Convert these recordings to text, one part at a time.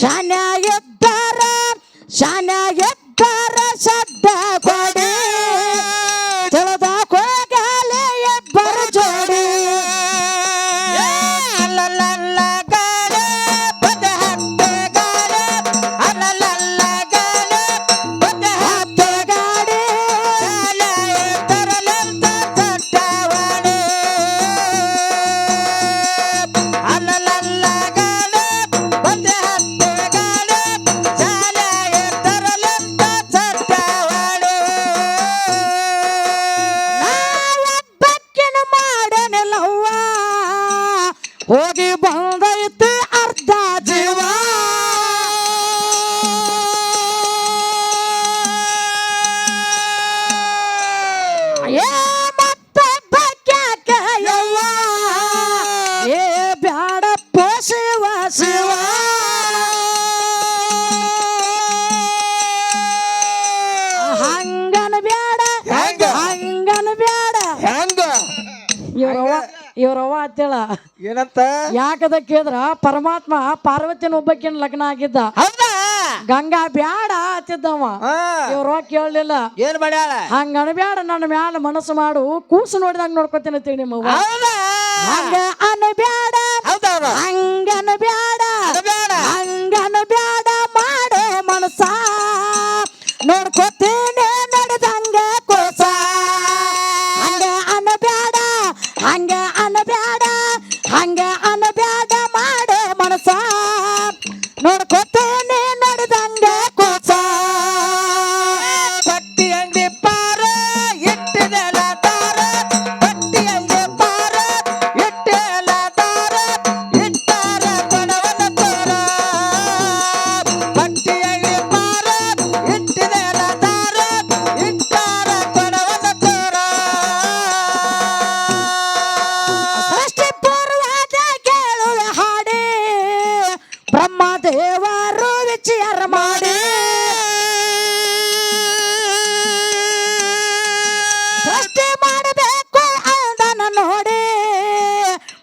ಶಾನ್ಯಾಗಿದ್ದಾರ ಶಾನ್ಯಾಗಿದ್ದಾರ ಸದ್ದ ಕೊಡ ಏ ಮತ್ತೊಬ್ಬ ಕ್ಯಾಕ ಯವ್ವ? ಏ ಬ್ಯಾಡಪ್ಪ ಶಿವ ಶಿವ. ಹಂಗನ ಬ್ಯಾಡ ಹೆಂಗ? ಹಂಗನ ಬ್ಯಾಡ. ಹೆಂಗ? ಇವ್ರವ್ವ ಇವ್ರವ್ವ ಅಂತೇಳ ಏನಂತ? ಯಾಕದ ಕೇಳಿದ್ರ ಪರಮಾತ್ಮ ಪಾರ್ವತಿನ ಒಬ್ಬಕ್ಕಿನ ಲಗ್ನ ಆಗಿದ್ದ. ಗಂಗಾ ಬ್ಯಾಡ ಆತಿದ್ದವ ಇವ್ ರೊಕ್ಕ ಕೇಳಲಿಲ್ಲ. ಏನ್ ಮಾಡ್ಯಾಳ? ಹಂಗನ ಬ್ಯಾಡ ನನ್ನ ಮ್ಯಾಲ ಮನಸ್ಸು ಮಾಡು. ಕೂಸು ನೋಡಿದಂಗ ನೋಡ್ಕೊತೀನಿ ಅಂತೇಳಿ ನಿಮ್ಮ ಹಂಗ ಅನ್ಬ್ಯಾಡ.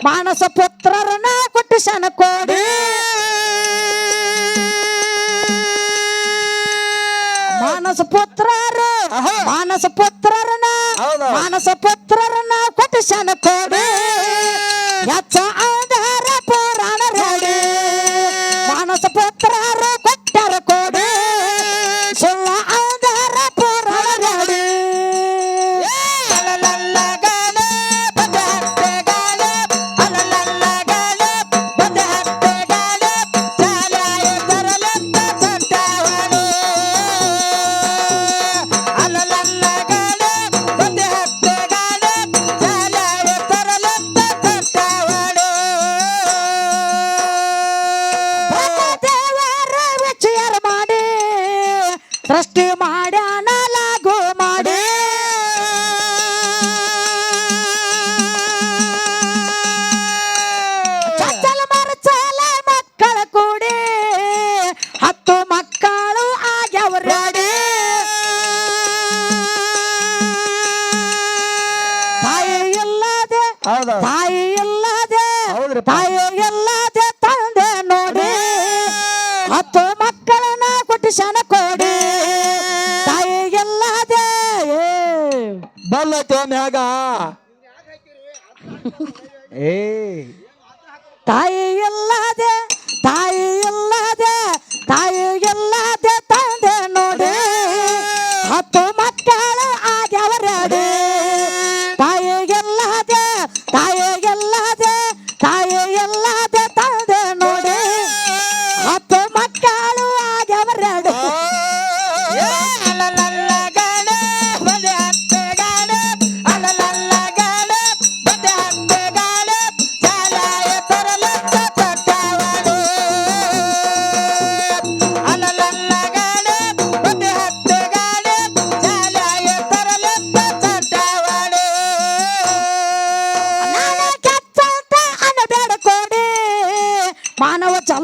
ಮಾನಸ ಪುತ್ರರನ್ನ ಕೊಟ್ಟು ಶನ ಕೊಡಿ ಮಾನಸ ಪುತ್ರರು ಮಾನಸ ಪುತ್ರರನ್ನ ಮಾನಸ ಪುತ್ರರನ್ನ ಕೊಟ್ಟು ಶನ ಕೊಡಿ ಹೆಚ್ಚ ಶನ ಕೊಡಿ. ತಾಯಿಗೆಲ್ಲದೆ. ಬಲ್ಲತ್ತೋ ಮ್ಯಾಗ. ಏ. ತಾಯಿ ಇಲ್ಲದೆ ತಾಯಿ ಇಲ್ಲದೆ ತಾಯಿ ಇಲ್ಲದೆ ತಂದೆ ನೋಡಿ. ಹತ್ತು ಮಕ್ಕಳು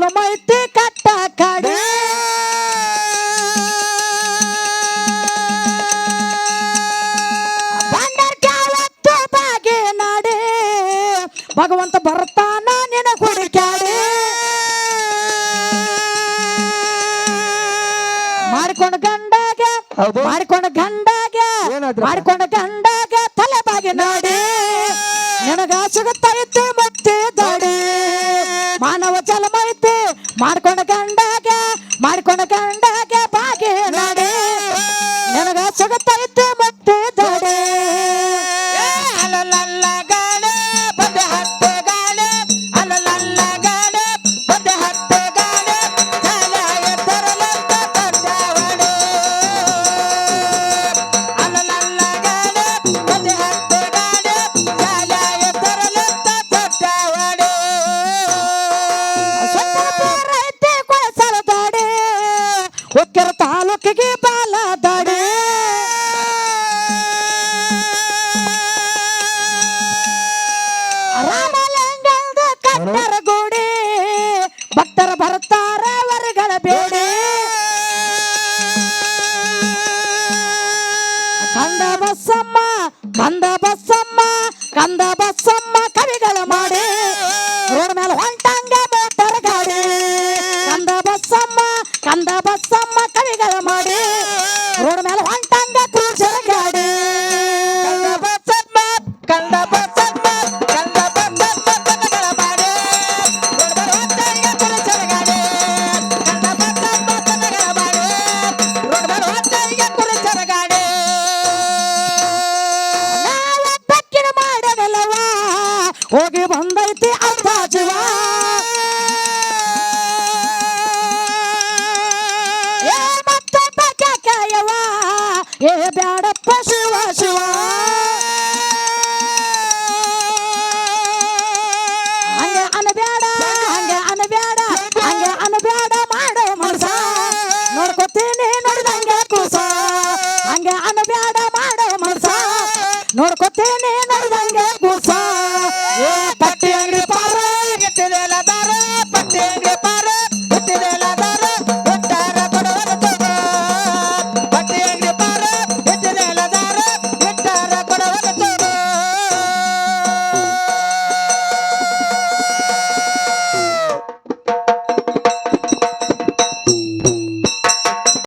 ಚಲಮೈತಿ ಕಟ್ಟ ಕಡಿ ಬಂಡರ್ಗೆ ಯಾವತ್ತು ಬಾಗಿ ನಾಡಿ ಭಗವಂತ ಬರ್ತಾನ ನಿನ ಹುಡುಕ್ಯಾಡಿ ಮಾಡಿಕೊಂಡ ಗಂಡಾಗ ಹೌದು. ಗಂಡಾಗ ಗಂಡಗೆ ಗಂಡಾಗ ಮಾಡಿಕೊಂಡ ತಲೆ ಬಾಗಿ ನೋಡಿ ನಿನಗ ಜಲಮೈತಿ ಮಾಡ್ಕೊಂಡ ಗಂಡಗೆ ಮಾಡ್ಕೊಂಡ ಗಂಡಗೆ ಬಾಗಿ ನೋಡಿ. ನಿನಗ ಸಿಗುತ್ತೈತೆ ಮತ್ತೆ கண்ட பசம்மா வந்த பசம்மா கந்த பசம்மா கவிகளை மாடு மேல வாங்க. బందైతే అంతా జీవా